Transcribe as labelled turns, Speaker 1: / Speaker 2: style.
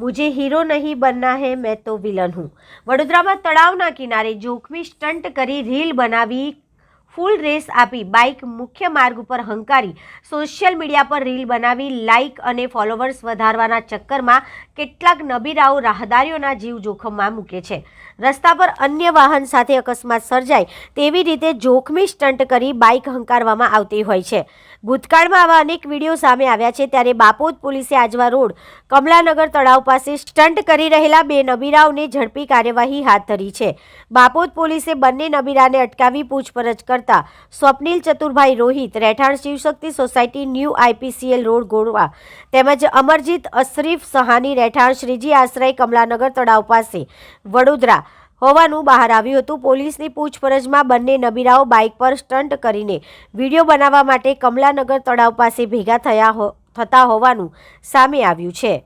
Speaker 1: મુझे hero નહીં બનના હે, મેં તો વિલન હું. વડોદરામાં તળાવના કિનારે જોખમી સ્ટન્ટ કરી રીલ બનાવી ફૂલ રેસ આપી બાઇક મુખ્ય માર્ગ ઉપર હંકારી, સોશિયલ મીડિયા પર રીલ બનાવી, લાઇક અને ફોલોવર્સ વધારવાના ચક્કરમાં કેટલાક નબીરાઓ રાહદારીઓના જીવ જોખમમાં મૂકે છે. રસ્તા પર અન્ય વાહન સાથે અકસ્માત સર્જાય તેવી રીતે જોખમી સ્ટન્ટ કરી બાઇક હંકારવામાં આવતી હોય છે. ભૂતકાળમાં આવા અનેક વીડિયો સામે આવ્યા છે ત્યારે બાપોદ પોલીસે આજવા રોડ, કમલાનગર તળાવ પાસે સ્ટન્ટ કરી રહેલા બે નબીરાઓને ઝડપી કાર્યવાહી હાથ ધરી છે. બાપોદ પોલીસે બંને નબીરાને અટકાવી પૂછપરછ કરતા સ્વપ્નિલ ચતુરભાઈ રોહિત, રહેઠાણ Shivshakti society, new IPCL road Golwa તેમજ અમરજીત અશરીફ સહાની, રહેઠાણ શ્રીજી આશ્રય, કમલાનગર તળાવ પાસે. વડોદરા. હોવાનું બહાર આવ્યું હતું. પોલીસની પૂછપરછમાં બંને નબીરાઓ બાઇક પર સ્ટન્ટ કરીને વીડિયો બનાવવા માટે કમલાનગર તળાવ પાસે ભેગા થયા થતા હોવાનું સામે આવ્યું છે.